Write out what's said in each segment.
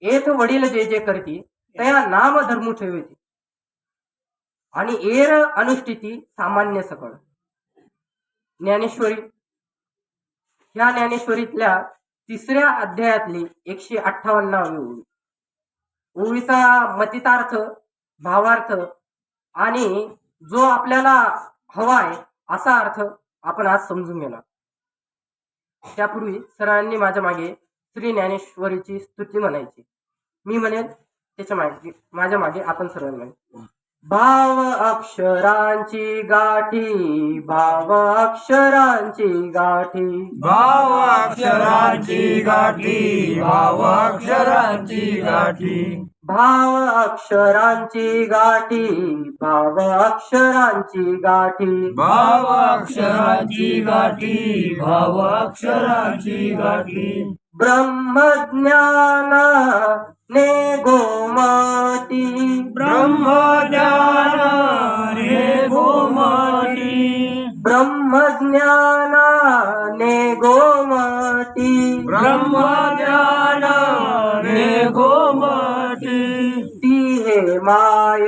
एक वडील जे जे करती तया नाम धर्म ठेवती आणि एर अनुष्ठिती सामान्य सकळ. ज्ञानेश्वरी. ह्या ज्ञानेश्वरीतल्या तिसऱ्या अध्यायातली एकशे अठ्ठावन्नावी ओवी ओवीचा मतितार्थ भावार्थ आणि जो आपल्याला हवाय असा अर्थ आपण आज समजून घेणार. त्यापूर्वी सरांनी माझ्या मागे श्री ज्ञानेश्वरीची स्तुती म्हणायची. मी म्हणेल त्याच्यामागे माझ्या मागे आपण सर्व म्हणेल भाव अक्षरांची गाठी भाव अक्षरांची गाठी. भाव अक्षरांची गाठी भाव अक्षरांची गाठी. भाव अक्षरांची गाठी भाव अक्षरांची गाठी. भाव अक्षरांची गाठी भाव अक्षरांची गाठी. ब्रह्मज्ञान ने गोमती। ब्रह्मज्ञान रे गोमती। ब्रह्मज्ञान ने गोमती। ब्रह्मज्ञान रे गोमती। ती हे माय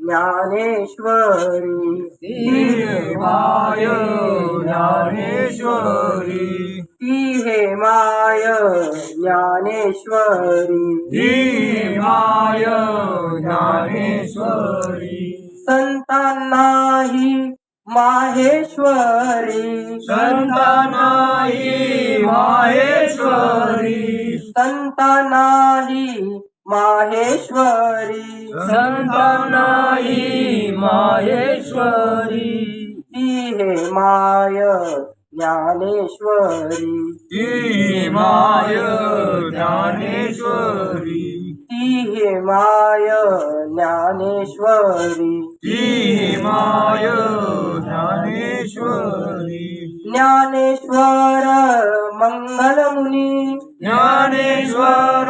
ज्ञानेश्वरी। देवाय ज्ञानेश्वरी। ती हे माय ज्ञानेश्वरी धीमाय ज्ञानेश्वरी संतांनाही माहेश्वरी संतानाई माहेश्वरी संतांनाही माहेश्वरी संतानाई माहेश्वरी ती हे माय ज्ञानेश्वरी। धीमाय ज्ञानेश्वरी। ती माय ज्ञानेश्वरी। धीमाय ज्ञानेश्वरी। ज्ञानेश्वर मंगलमुनी ज्ञानेश्वर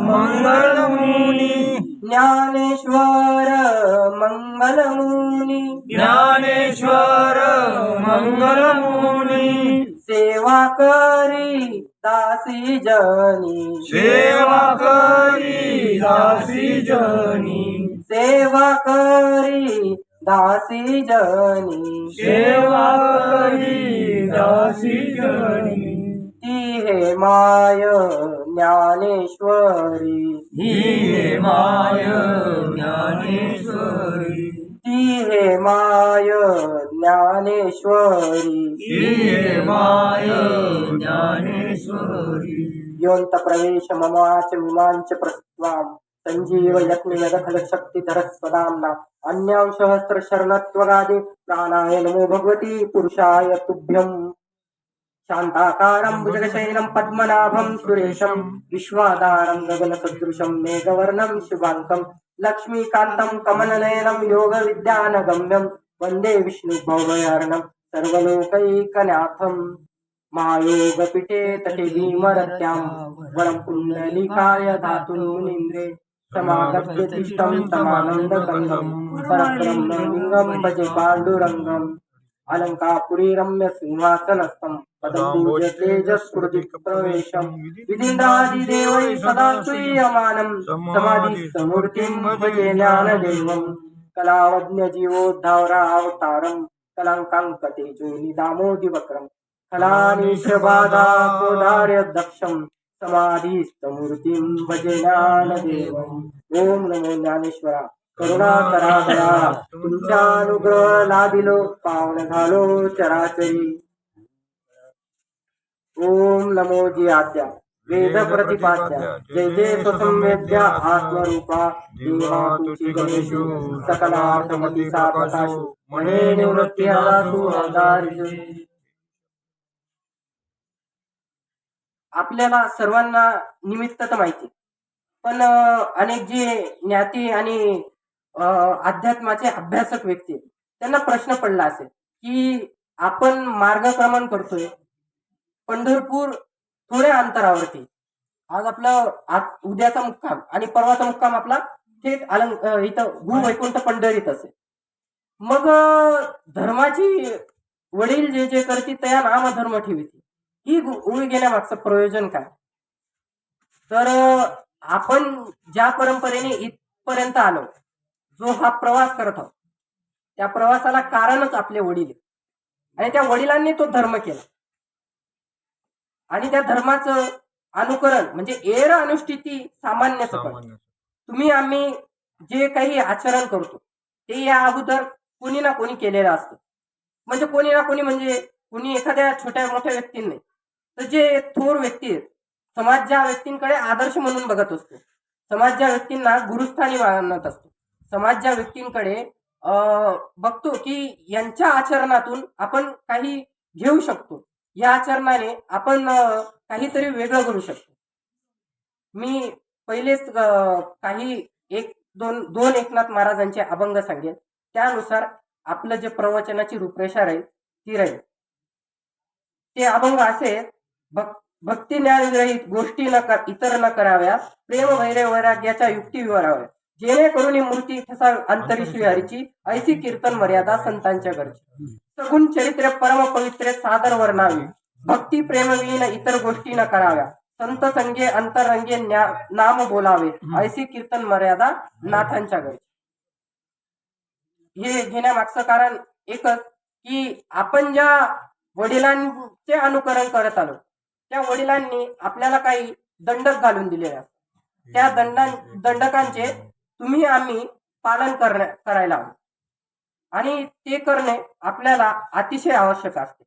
मंगलमुनी ज्ञानेश्वर मंगलमुनी। ज्ञानेश्वर मंगलमुनी। सेवा करी दासी जनी। सेवा करी दासी जनी। सेवा करी दासी जनी। सेवा करी दासी जनी। ती हे माय ज्ञानेश्वरी। ही माय ज्ञानेश्वरी। ती हे माय ज्ञानेश्वरी। ही माय ज्ञानेश्वरी। योऽन्त प्रवेश ममाच मिमांच प्रस्त्वाम् सञ्जीव यत्नयदखल शक्तिधरस्वदाम्ना अन्यां सहस्रशरणत्वगादि प्राणाय नमो भगवती पुरुषाय तुभ्यम्। शान्ताकारम् भुजगशैलम् पद्मनाभम् सुरेशम् विश्वादारम् गगनसदृशम् मेघवर्णम् शुभाङ्कम् लक्ष्मीकान्तम् कमलनयनम् योगविद्यानगम्यम् वन्दे विष्णुभवयार्णम् सर्वलोकैकनाथम् महायोगपीठे तटे भीमरत्याम् वरम् कुण्डलिकाय धातुनिन्द्रे समागम्य तिष्ठम् समानन्दकन्दम् परब्रह्मलिङ्गम् भजे पाण्डुरङ्गम्। अलङ्कापुरी रम्य सिंहासनस्थम् पदम्बुजतेजस्फुरदिप्रवेशम् विदिन्दादिदेवै सदा श्रूयमानम् समाधिस्थमूर्तिम् भजे ज्ञानदेवम् कलावज्ञजीवोद्धावरावतारम् कलङ्काङ्कतेजोनि दामोदिवक्रम् फलानीशबाधाकोदार्यदक्षम् समाधिस्थमूर्तिम् भजे ज्ञानदेवम् ॐ नमो ज्ञानेश्वरा करुणा करा करा तुमच्या अनुग्रह लाभिलो पावन झालो चराचरी. ओम नमो जी आद्या वेद प्रतिपाद्या जय जय स्वसंवेद्या आत्मरूपा देवा तुची गणेशु सकलार्थमती सापताशु मने निवृत्ती आलासु अवतारिषु. आपल्याला सर्वांना निमित्त तर माहिती पण अनेक जे ज्ञाती आणि अध्यात्माचे अभ्यासक व्यक्ती आहेत, त्यांना प्रश्न पडला असेल की आपण मार्गक्रमण करतोय. पंढरपूर थोड्या अंतरावरती. आज आपलं आज उद्याचा मुक्काम आणि परवाचा मुक्काम आपला थेट अलंग इथं गुरु वैकुंठ पंढरीत असेल. मग धर्माची वडील जे जे करते त्या नाम धर्म ठेवते. ही गु- ओळी घेण्यामागचं प्रयोजन काय? तर आपण ज्या परंपरेने इथपर्यंत आलो जो हा प्रवास करत आहोत त्या प्रवासाला कारणच आपले वडील. आणि त्या वडिलांनी तो धर्म केला. आणि त्या धर्माचं अनुकरण म्हणजे एर अनुष्ठिती सामान्य तुम्ही आम्ही जे काही आचरण करतो ते या अगोदर कोणी ना कोणी केलेलं असतं. म्हणजे कोणी ना कोणी म्हणजे कोणी एखाद्या छोट्या मोठ्या व्यक्तींनी. तर जे थोर व्यक्ती आहेत समाज ज्या व्यक्तींकडे आदर्श म्हणून बघत असतो समाज ज्या व्यक्तींना गुरुस्थानी मानत असतो समाज ज्या व्यक्तींकडे अं, बघतो की यांच्या आचरणातून आपण काही घेऊ शकतो. या आचरणाने आपण काहीतरी वेगळं करू शकतो. मी पहिलेच काही एक दोन दोन एकनाथ महाराजांचे अभंग सांगेल त्यानुसार आपलं जे प्रवचनाची रूपरेषा राहील ती राहील. ते अभंग असे भक भक्ती ज्ञानरहित गोष्टी न कर इतर न कराव्या प्रेम वैरे वैराग्याच्या युक्ती विवराव्या जेणेकरून ही मूर्ती ठसा अंतरी श्रीहरीची ऐसी कीर्तन मर्यादा संतांच्या घरची. सगुण चरित्र परम पवित्रे सादर वर्णावी. भक्ती प्रेमविहीन इतर गोष्टी न कराव्या. संत संगे अंतरंगे नाम बोलावे. ऐसी कीर्तन मर्यादा नाथांच्या घरी हे घेण्यामागचं कारण एकच की आपण ज्या वडिलांचे अनुकरण करत आलो त्या वडिलांनी आपल्याला काही दंडक घालून दिलेले असतात. त्या दंडां दंडकांचे तुम्ही आम्ही पालन करण्या करायला हवं. आणि ते करणे आपल्याला अतिशय आवश्यक असते.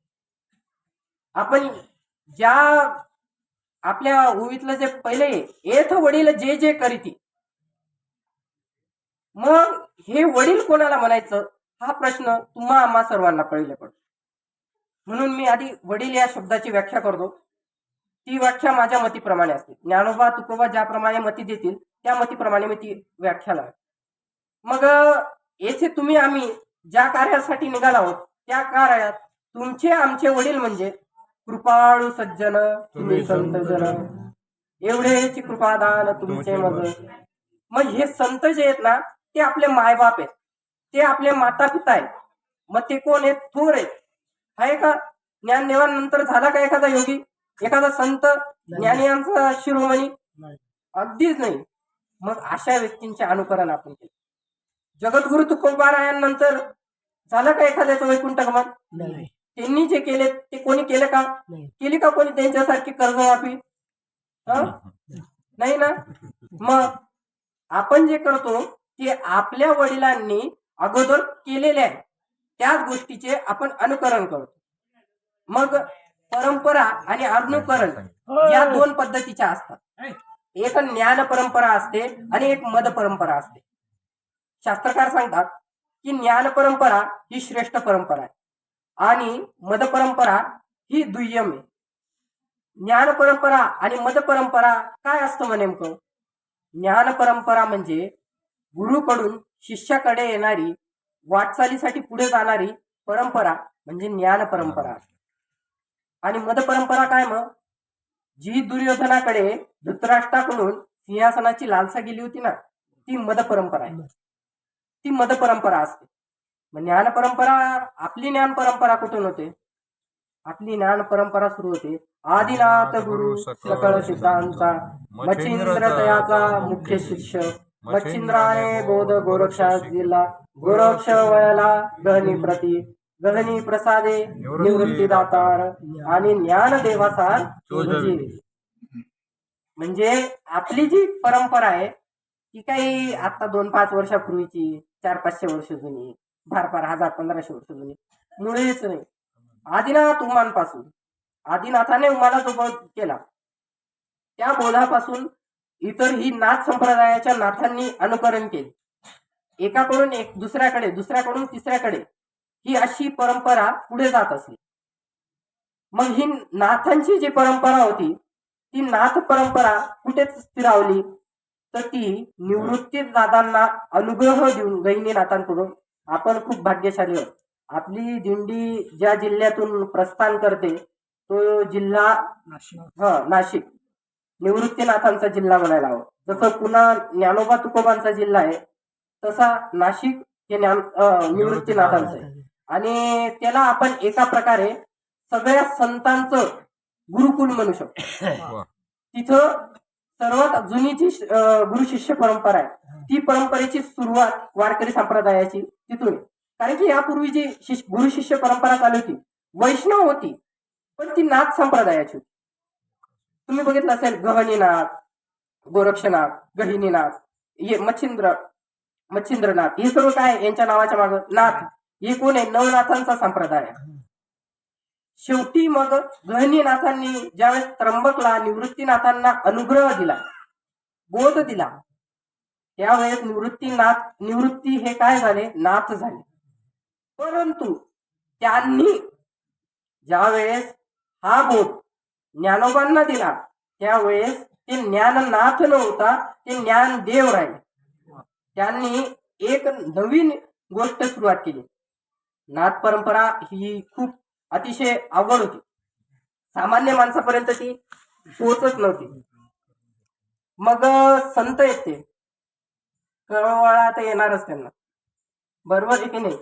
आपण ज्या आपल्या ओवीतलं जे पहिले येथ वडील जे जे करीती मग हे वडील कोणाला म्हणायचं? हा प्रश्न तुम्हा आम्हा सर्वांना पहिले पडतो. म्हणून मी आधी वडील या शब्दाची व्याख्या करतो. ती व्याख्या माझ्या मतीप्रमाणे असते. ज्ञानोबा तुकोबा ज्याप्रमाणे मती देतील त्या मतीप्रमाणे मी ती व्याख्या लावेल मग येथे तुम्ही आम्ही ज्या कार्यासाठी निघाला आहोत त्या कार्यात तुमचे आमचे वडील म्हणजे कृपाळू सज्जन तुम्ही संत जन. एवढेची कृपादान तुमचे मग. मग. हे संत जे आहेत ना ते आपले मायबाप आहेत. ते आपले माता पिता आहेत. मग ते कोण आहेत? थोर आहेत. आहे का? ज्ञानदेवानंतर झाला का एखादा योगी? एखादा संत ज्ञानियांचा शिरोमणी अगदीच नाही. मग अशा व्यक्तींचे अनुकरण आपण केले. जगद्गुरु तुकोबारायांनंतर झालं का एखाद्याचं वैकुंठ गमन त्यांनी जे केले ते कोणी केलं का? केली का कोणी त्यांच्यासारखी कर्जमाफी? नाही ना? मग आपण जे करतो ते आपल्या वडिलांनी अगोदर केलेले आहे. त्याच गोष्टीचे आपण अनुकरण करतो. मग परंपरा आणि अनुकरण या दोन पद्धतीच्या असतात. एक ज्ञान परंपरा असते आणि एक मद परंपरा असते. शास्त्रकार सांगतात की ज्ञान परंपरा ही श्रेष्ठ परंपरा आहे. आणि मद परंपरा ही दुय्यम आहे. ज्ञान परंपरा आणि मद परंपरा काय असतं मग नेमकं? ज्ञान परंपरा म्हणजे गुरुकडून शिष्याकडे येणारी वाटचालीसाठी पुढे जाणारी परंपरा म्हणजे ज्ञान परंपरा. असते आणि मद परंपरा काय मग? जी दुर्योधनाकडे धृतराष्ट्राकडून सिंहासनाची लालसा गेली होती ना ती मद परंपरा आहे. ती मद परंपरा असते. मग ज्ञान परंपरा आपली ज्ञान परंपरा कुठून होते? आपली ज्ञान परंपरा सुरू होते. आदिनाथ गुरु सकळ सिद्धांचा मच्छिंद्र दयाचा मुख्य शिष्य मच्छिंद्राने बोध गोरक्षा दिला. गोरक्ष वयला गहनी प्रती गहनी प्रसादे निवृत्ती दातार आणि ज्ञान देवाचा चोदजी म्हणजे आपली जी परंपरा आहे ती काही आता दोन पाच वर्षापूर्वीची चार पाचशे वर्ष जुनी फार फार हजार पंधराशे वर्ष जुनी मुळेच नाही. आदिनाथ उमानपासून आदिनाथाने उमाला जो बोध केला. त्या बोधापासून इतर ही नाथ संप्रदायाच्या नाथांनी अनुकरण केले. एकाकडून एक दुसऱ्याकडे दुसऱ्याकडून तिसऱ्याकडे. ही अशी परंपरा पुढे जात असली. मग ही नाथांची जी परंपरा होती ती नाथ परंपरा कुठेच स्थिरावली? तर ती निवृत्ती दादांना अनुग्रह देऊन गहिनीनाथांकडून आपण खूप भाग्यशाली आहोत. आपली दिंडी ज्या जिल्ह्यातून प्रस्थान करते तो जिल्हा हा नाशिक. निवृत्तीनाथांचा जिल्हा म्हणायला हवं. जसं पुन्हा ज्ञानोबा तुकोबांचा जिल्हा आहे तसा नाशिक हे ज्ञान निवृत्तीनाथांचं आहे. आणि त्याला आपण एका प्रकारे सगळ्या संतांचं गुरुकुल म्हणू शकतो. तिथं सर्वात जुनी जी गुरु शिष्य परंपरा आहे ती परंपरेची सुरुवात वारकरी संप्रदायाची तिथून. कारण की यापूर्वी जी शिष- गुरु शिष्य परंपरा चालू होती वैष्णव होती पण ती नाथ संप्रदायाची होती तुम्ही बघितलं असेल गहनीनाथ गोरक्षनाथ गहिनीनाथ हे मच्छिंद्र मच्छिंद्रनाथ हे सर्व काय? यांच्या नावाच्या माग नाथ एकूण आहे नवनाथांचा संप्रदाय शेवटी मग गहनीनाथांनी ज्यावेळेस त्र्यंबकला निवृत्तीनाथांना अनुग्रह दिला बोध दिला त्यावेळेस निवृत्तीनाथ निवृत्ती हे काय झाले? नाथ झाले. परंतु त्यांनी ज्यावेळेस हा बोध ज्ञानोबांना दिला त्यावेळेस ते ज्ञाननाथ नव्हता ते ज्ञानदेव राहिले. त्यांनी एक नवीन गोष्ट सुरुवात केली. नाथ परंपरा ही खूप अतिशय अवघड होती. सामान्य माणसापर्यंत ती पोहोचत नव्हती. मग संत येते. कळवळा तर येणारच त्यांना. बरोबर आहे की नाही?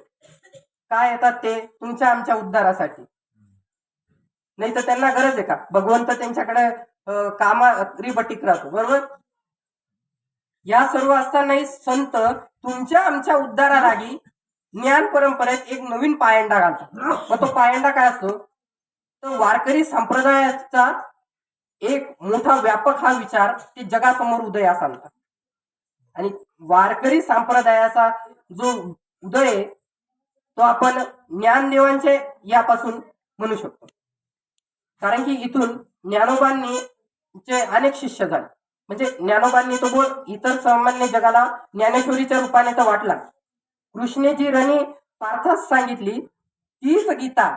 काय येतात ते? तुमच्या आमच्या उद्धारासाठी. नाही तर त्यांना गरज आहे का? भगवंत त्यांच्याकडे कामा रिबटीक राहतो. बरोबर? या सर्व असतानाही संत तुमच्या आमच्या उद्धारालागी ज्ञान परंपरेत एक नवीन पायंडा घालतो मग तो पायंडा काय असतो? तर वारकरी संप्रदायाचा एक मोठा व्यापक हा विचार ते जगासमोर उदयास आणतात आणि वारकरी संप्रदायाचा जो उदय आहे, तो आपण ज्ञानदेवांचे यापासून म्हणू शकतो. कारण की इथून ज्ञानोबांनी चे अनेक शिष्य झाले. म्हणजे ज्ञानोबांनी तो बोल इतर सामान्य जगाला ज्ञानेश्वरीच्या रूपाने तर वाटला. कृष्णे जी रणी पार्थास सांगितली. तीच गीता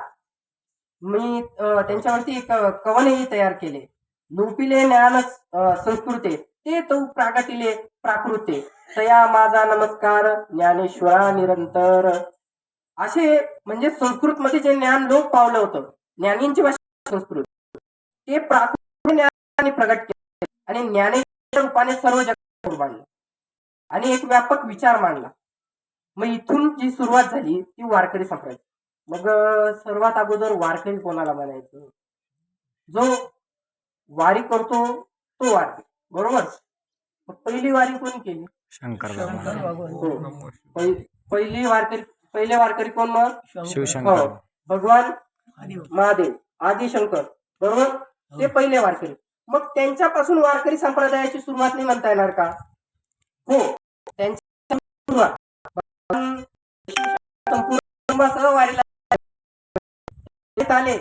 मी त्यांच्यावरती एक कवनही तयार केले. लोपिले ज्ञान संस्कृते ते तो प्रागटिले प्राकृते. तया माझा नमस्कार ज्ञानेश्वरा निरंतर. असे म्हणजे संस्कृत मध्ये जे ज्ञान लोक पावलं होतं ज्ञानींची भाषा संस्कृत. ते प्राकृत ज्ञान प्रगट केले आणि ज्ञानेच्या रूपाने सर्व जग मांडलं आणि एक व्यापक विचार मांडला. मग इथून जी सुरुवात झाली ती वारकरी संप्रदाय मग सर्वात अगोदर वारकरी कोणाला म्हणायचं? जो वारी करतो तो वारकरी. बरोबर? मग पहिली वारी कोणी केली? शंकर हो. पहि- पहिली वारकरी पहिले वारकरी कोण मग? हो. शिवशंकर भगवान महादेव आदिशंकर. बरोबर? ते पहिले वारकरी. मग त्यांच्यापासून वारकरी संप्रदायाची सुरुवात नाही म्हणता येणार का? हो. त्यांची सुरुवात भगवान संपूर्ण कुटुंबासह वारीला येत आले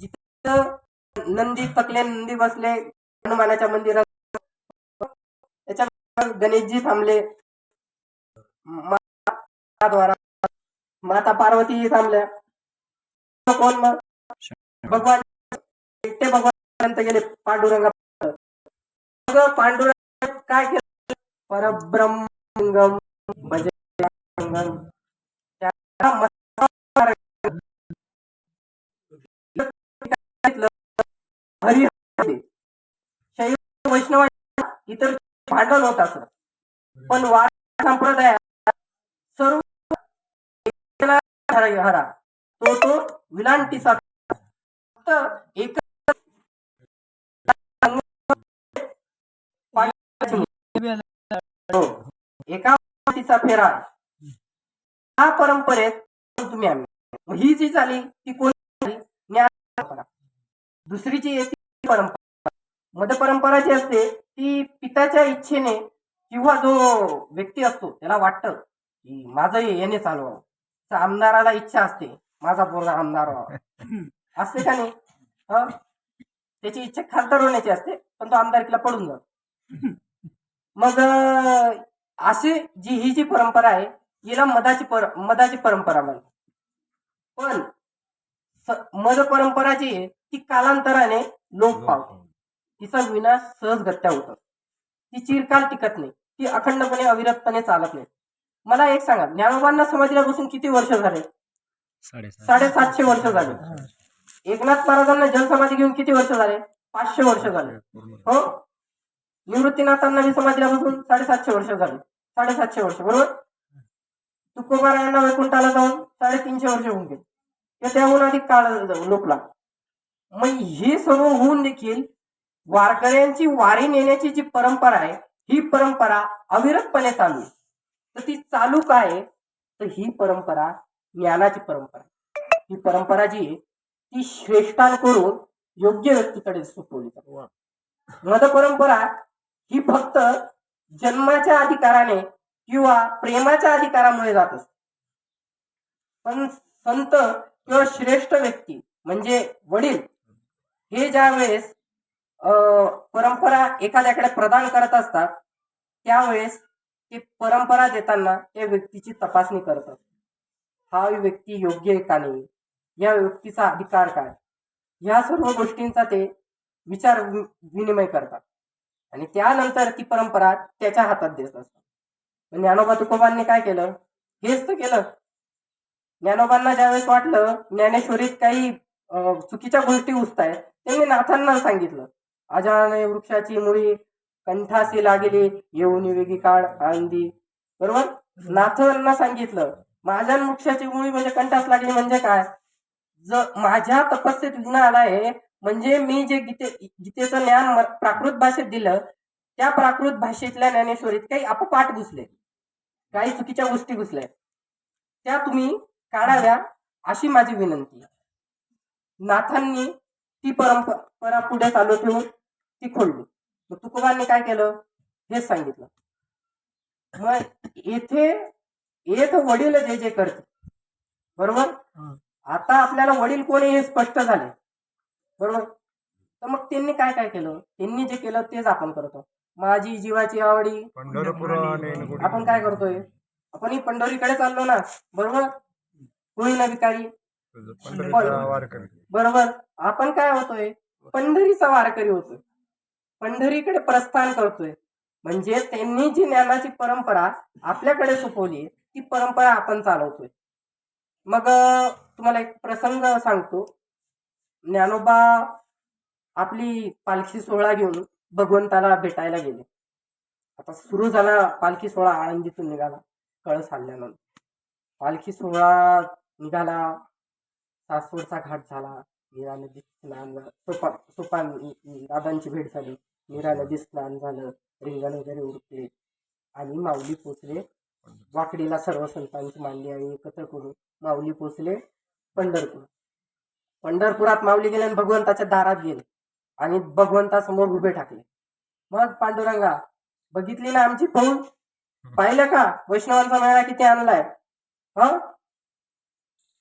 जिथं नंदी थकले नंदी बसले हनुमानाच्या मंदिरात त्याच्या गणेशजी थांबले माता माता पार्वती थांबल्या कोण मग भगवान एकटे भगवान गेले पांडुरंगा पांडुरंग काय केलं? परब्रह्मंगम भजंगम त्या शैव वैष्णव इतर भांडण होत असत पण वार संप्रदाय सर्व हरा तो तो विलांटीचा फक्त एक हो. एका फेरा. हा परंपरेत तुम्ही आम्ही. ही जी झाली ती कोण? ज्ञान परंपरा. दुसरी जी आहे ती परंपरा. मध परंपरा जी असते ती पिताच्या इच्छेने किंवा जो व्यक्ती असतो त्याला वाटतं की माझं याने चालवावं तर आमदाराला इच्छा असते माझा पोरगा आमदार व्हावा. असते का नाही? हं? त्याची इच्छा खासदार होण्याची असते पण तो आमदारकीला पडून जातो. मग अशी जी ही जी परंपरा आहे हिला मधाची पर मधाची परंपरा म्हणतात पण मध परंपरा जी आहे ती कालांतराने लोप पावते. तिचा विनाश सहजगत्या होतो ती चिरकाल टिकत नाही. ती अखंडपणे अविरतपणे चालत नाही. मला एक सांगा ज्ञानोबांना समाधीला बसून किती वर्ष झाले? साडेसात. साडेसातशे वर्ष झाले. एकनाथ महाराजांना जलसमाधी घेऊन किती वर्ष झाले? पाचशे वर्ष झाले. हो? निवृत्तीनाथांना समाधीला बसून साडेसातशे वर्ष झाले. साडेसातशे वर्ष बरोबर? तुकोबारायांना वैकुंठाला जाऊन साडेतीनशे वर्ष होऊन गेले. ते त्याहून अधिक काळ लोकला मग हे सर्व होऊन देखील वारकऱ्यांची वारी नेण्याची जी परंपरा आहे ही परंपरा अविरतपणे चालू आहे. तर ती चालू काय तर ही परंपरा ज्ञानाची परंपरा. ही परंपरा जी आहे ती श्रेष्ठांकडून योग्य व्यक्तीकडे सुटवली जाते. परंपरा ही फक्त जन्माच्या अधिकाराने किंवा प्रेमाच्या अधिकारामुळे जात असते. पण संत किंवा श्रेष्ठ व्यक्ती म्हणजे वडील हे ज्या वेळेस अं, परंपरा एखाद्याकडे प्रदान करत असतात त्यावेळेस ते परंपरा देताना त्या व्यक्तीची तपासणी करतात हा व्यक्ती योग्य आहे का नाही? या व्यक्तीचा अधिकार काय? या सर्व गोष्टींचा ते विचार विनिमय करतात. आणि त्यानंतर ती परंपरा त्याच्या हातात देत असतात. ज्ञानोबा तुकोबांनी काय केलं? हेच तर केलं. ज्ञानोबांना ज्यावेळेस वाटलं ज्ञानेश्वरीत काही चुकीच्या गोष्टी उचतायत त्यांनी नाथांना सांगितलं. अजाने वृक्षाची मुळी कंठासी लागली येऊन वेगी काळ आंदी बरोबर? नाथांना सांगितलं. माझ्या वृक्षाची मुळी म्हणजे कंठास लागली म्हणजे काय? ज माझ्या तपस्येत विघ्न आलाय म्हणजे मी जे गीते गीतेचं ज्ञान प्राकृत भाषेत दिलं त्या प्राकृत भाषेतल्या ज्ञानेश्वरीत काही अपपाठ घुसले. काही चुकीच्या गोष्टी घुसल्या त्या तुम्ही काढाव्या अशी माझी विनंती. नाथांनी ती परंपरा पुढे चालू ठेवून ती खोडली. मग तुकोबांनी काय केलं? हेच सांगितलं. मग येथे येथ वडील जे जे करते बरोबर. आता आपल्याला वडील कोण हे स्पष्ट झाले? बरोबर? तर मग त्यांनी काय काय केलं? त्यांनी जे केलं तेच आपण करतो माझी जीवाची आवडी आपण काय करतोय? आपण पंढरीकडे चाललो ना बरोबर? कोणी ना भिकारी बरोबर? आपण काय होतोय? पंढरीचा वारकरी होतोय. पंढरीकडे प्रस्थान करतोय. म्हणजे त्यांनी जी ज्ञानाची परंपरा आपल्याकडे सोपवली ती परंपरा आपण चालवतोय. मग तुम्हाला एक प्रसंग सांगतो. ज्ञानोबा आपली पालखी सोहळा घेऊन भगवंताला भेटायला गेले. आता सुरू झाला पालखी सोहळा आळंदीतून निघाला कळस आणल्यानंतर पालखी सोहळा निघाला सासवडचा घाट झाला निरा नदीत स्नान सोपा सोपान दादांची भेट झाली निरा नदीत स्नान झालं रिंगण वगैरे उडते आणि माऊली पोचले. वाकडीला सर्व संतांची मांडली आणि एकत्र करून माऊली पोचले पंढरपूर. पंढरपुरात माऊली गेले आणि भगवंताच्या दारात गेले. आणि भगवंतासमोर उभे टाकले मग पांडुरंगा बघितली ना आमची फौज पाहिलं का? वैष्णवांचा मेळा किती आणलाय? हा?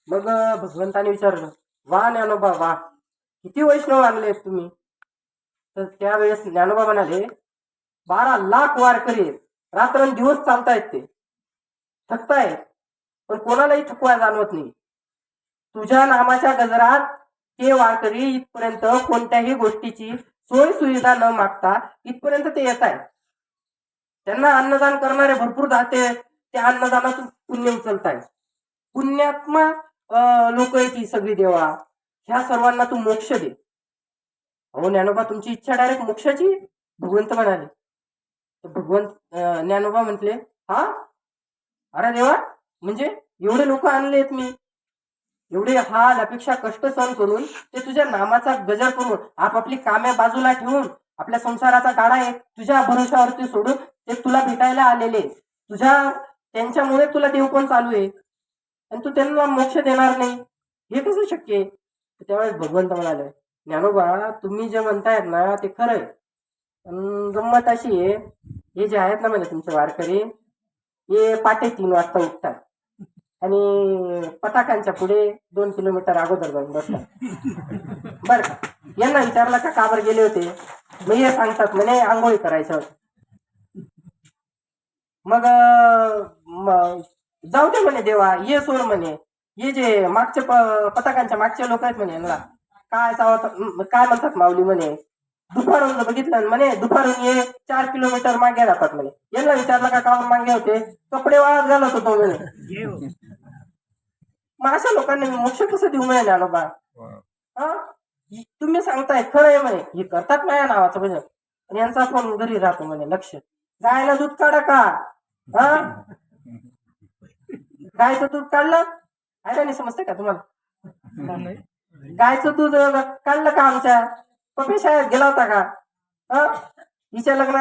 मग भगवंताने विचारलं वा ज्ञानोबा वा. किती वैष्णव आणले तुम्ही? तर त्यावेळेस ज्ञानोबा म्हणाले बारा लाख वारकरी रात्रंदिवस चालतायत ते. थकतायत. पण कोणालाही थकवा जाणवत नाही. तुझ्या नामाच्या गजरात हे वारकरी इथपर्यंत कोणत्याही गोष्टीची सोय सुविधा न मागता इथपर्यंत ते येत आहेत. त्यांना अन्नदान करणारे भरपूर दाते त्या अन्नदानातून पुण्य उचलत आहेत. पुण्यात्मा लोक आहेत सगळी देवा. ह्या सर्वांना तू मोक्ष दे. अहो ज्ञानोबा तुमची इच्छा डायरेक्ट मोक्षाची? भगवंत म्हणाले. तर भगवंत ज्ञानोबा म्हटले हा? अरे देवा म्हणजे एवढे लोक आणलेत मी. एवढे हाल अपेक्षा कष्ट सहन करून ते तुझ्या नामाचा गजर करून आपापली कामे बाजूला ठेवून आपल्या संसाराचा गाडा आहे तुझ्या भरोशावरती सोडून ते तुला भेटायला आलेले तुझ्या त्यांच्यामुळे तुला देव पण चालू आहे. आणि तू त्यांना मोक्ष देणार नाही. हे कसं शक्य आहे? त्यावेळेस भगवंत म्हणाले ज्ञानोबा तुम्ही जे म्हणतायत ना ते खरं आहे. पण गंमत अशी आहे हे जे आहेत ना म्हणजे तुमचे वारकरी हे पाटे तीन वाजता उठतात. आणि पताकांच्या पुढे दोन किलोमीटर अगोदर जाऊन बसतात. बर का? यांना विचारलं का काबर गेले होते? मग हे सांगतात म्हणे आंघोळी करायचं मग जाऊ दे म्हणे देवा ये सोड म्हणे. हे जे मागचे पताकांच्या मागचे लोक आहेत म्हणे यांना. काय काय म्हणतात माऊली म्हणे? दुपारून बघितलं म्हणे दुपारून ये चार किलोमीटर मागे राहतात म्हणे. यांना विचारलं का कावर मागे होते? कपडे वाळत घालत होतो म्हणे. मग अशा लोकांना मी मोक्ष कसं देऊ म्हणे ज्ञानोबा हा हि- तुम्ही सांगताय खरं आहे म्हणे. हे करतात माझ्या नावाचं भजन. आणि यांचा फोन घरी राहतो म्हणे लक्ष. गायला दूध काढा का? हा? गायचं दूध काढलं? आहे नाही समजते का तुम्हाला? गायचं दूध काढलं का आमच्या? पप्पी शाळेत गेला होता का? हा? हिच्या लग्नाला